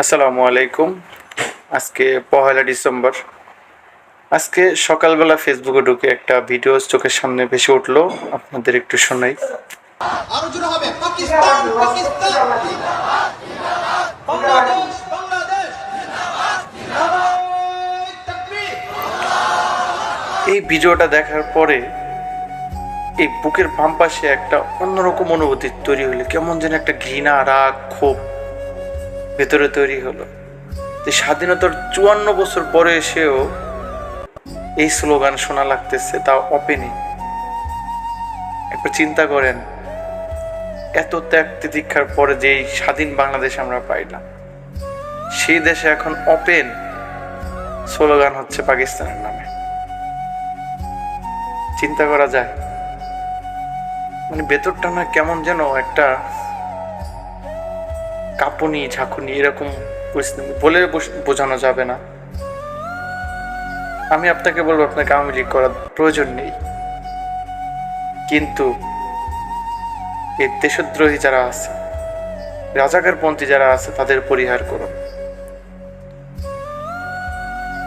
আসসালামু আলাইকুম। আজকে পহেলা ডিসেম্বর। আজকে সকালবেলা ফেসবুকে ঢুকে একটা ভিডিও চোখের সামনে ভেসে উঠল আপনাদের একটু শোনাই। আরও জোরে হবে পাকিস্তান পাকিস্তান। বাংলাদেশ বাংলাদেশ। নারায়ে তাকবীর এই ভিডিওটা দেখার পরে এই বুকের বাম পাশে একটা অন্যরকম অনুভূতি তৈরি হলো কেমন যেন একটা ঘৃণা রাগ ক্ষোভ। ভেতরে তৈরি হলো। যে স্বাধীনতার চুয়ান্ন বছর পরে এসেও এই স্লোগান শোনা লাগতেছে, তা অপেনি একবার চিন্তা করেন, এত ত্যাগ তিতিক্ষার পরে যে স্বাধীন বাংলাদেশ আমরা পাইলাম, সেই দেশে এখন অপেন স্লোগান হচ্ছে পাকিস্তানের নামে। চিন্তা করা যায় মানে ভেতরটা না কেমন যেন একটা কাঁপুনি, ঝাঁকুনি, এরকম বলে বোঝ- বোঝানো যাবে না। আমি আপনাকে বলব, আপনাকে আওয়ামী লীগ করার প্রয়োজন নেই। কিন্তু এই দেশদ্রোহী যারা আছে রাজাকারপন্থী যারা আছে, তাদের পরিহার করুন।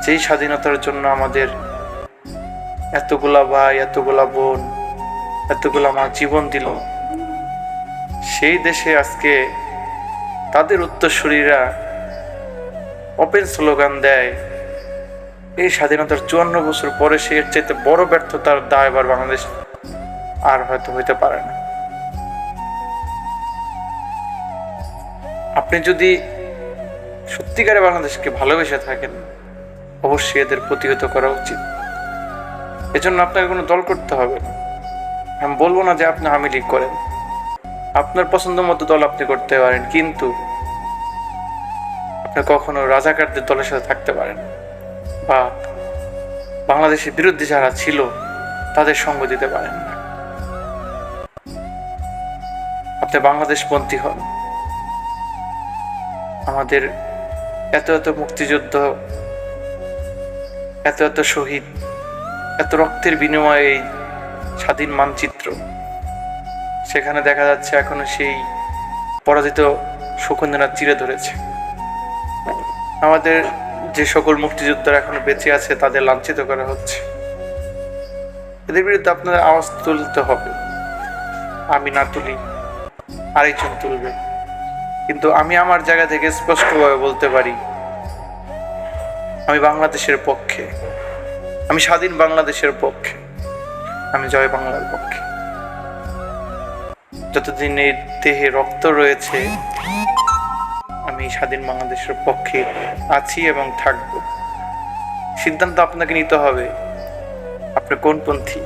যেই স্বাধীনতার জন্য আমাদের এতগুলা ভাই, এতগুলা বোন, এতগুলা মা জীবন দিল, সেই দেশে আজকে তাদের উত্তরসূরিরা ওপেন স্লোগান দেয়, এই স্বাধীনতার চুয়ান্ন বছর পরে সে এর চাইতে বড় ব্যর্থতার দায় এবার বাংলাদেশ আর হয়তো হইতে পারে না। আপনি যদি সত্যিকারে বাংলাদেশকে ভালোবেসে থাকেন, অবশ্যই এদের প্রতিহত করা উচিত। এজন্য আপনাকে কোনো দল করতে হবে আমি বলব না যে আপনি আওয়ামী লীগ করেন। আপনার পছন্দ মতো দল আপনি করতে পারেন, কিন্তু আপনি কখনো রাজাকারদের দলের সাথে থাকতে পারেন বা বাংলাদেশের বিরুদ্ধে যারা ছিল, তাদের সঙ্গ দিতে পারেন না। আপনি বাংলাদেশপন্থী হন। আমাদের এত এত মুক্তিযুদ্ধ, এত এত শহীদ, এত রক্তের বিনিময়ে এই স্বাধীন মানচিত্র সেখানে দেখা যাচ্ছে এখনও সেই পরাজিত শকুন্দনাথ চিরে ধরেছে। আমাদের যে সকল মুক্তিযোদ্ধারা এখনও বেঁচে আছে, তাদের লাঞ্ছিত করা হচ্ছে। এদের বিরুদ্ধে আপনাদের আওয়াজ তুলতে হবে। আমি না তুলি, আরেকজন তুলবে। কিন্তু আমি আমার জায়গা থেকে স্পষ্টভাবে বলতে পারি, আমি বাংলাদেশের পক্ষে। আমি স্বাধীন বাংলাদেশের পক্ষে। আমি জয় বাংলার পক্ষে। যতদিন এই দেহে রক্ত রয়েছে, আমি স্বাধীন বাংলাদেশের পক্ষে আছি এবং থাকব। সিদ্ধান্ত আপনাকে নিতে হবে, আপনি কোন পন্থী?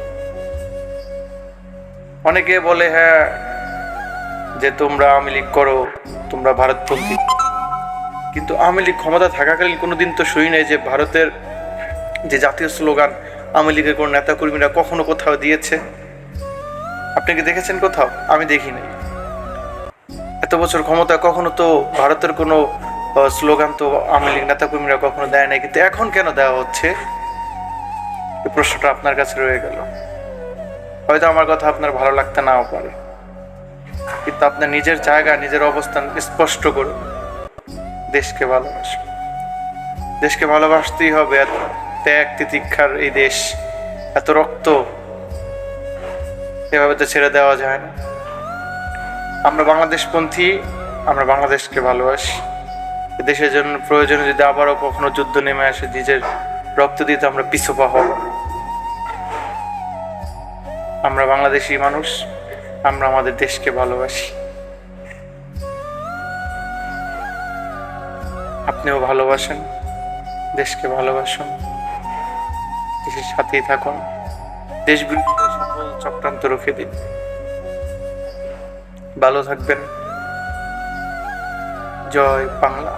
অনেকে বলে হ্যাঁ যে তোমরা আওয়ামী লীগ করো, তোমরা ভারতপন্থী। কিন্তু আওয়ামী লীগ ক্ষমতা থাকাকালীন কোনোদিন তো শুই নাই যে ভারতের যে জাতীয় স্লোগান, আওয়ামী লীগের কোনো নেতাকর্মীরা কখনো কোথাও দিয়েছে। আপনি কি দেখেছেন কোথাও? আমি দেখি নাই। এত বছর ক্ষমতা কখনো তো ভারতের কোনো স্লোগান তো আওয়ামী লীগ নেতাকর্মীরা কখনো দেয় নাই, কিন্তু এখন কেন দেওয়া হচ্ছে? এই প্রশ্নটা আপনার কাছে রয়ে গেল। হয়তো আমার কথা আপনার ভালো লাগতে নাও পারে। কিন্তু আপনার নিজের জায়গা, নিজের অবস্থান স্পষ্ট করুন। দেশকে ভালোবাসুন। দেশকে ভালোবাসতেই হবে এত ত্যাগ তিতিক্ষার এই দেশ, এত রক্ত এভাবে তো ছেড়ে দেওয়া যায় না। আমরা বাংলাদেশপন্থী, আমরা বাংলাদেশকে ভালোবাসি। দেশের জন্য প্রয়োজনে যদি আবারও কখনো যুদ্ধ নেমে আসে, নিজের রক্ত দিতে আমরা পিছপা হব আমরা বাংলাদেশি মানুষ, আমরা আমাদের দেশকে ভালোবাসি। আপনিও ভালোবাসেন, দেশকে ভালোবাসুন। দেশের সাথেই থাকুন। দেশ সকল রুখে দিন। ভালো থাকবেন। জয় বাংলা।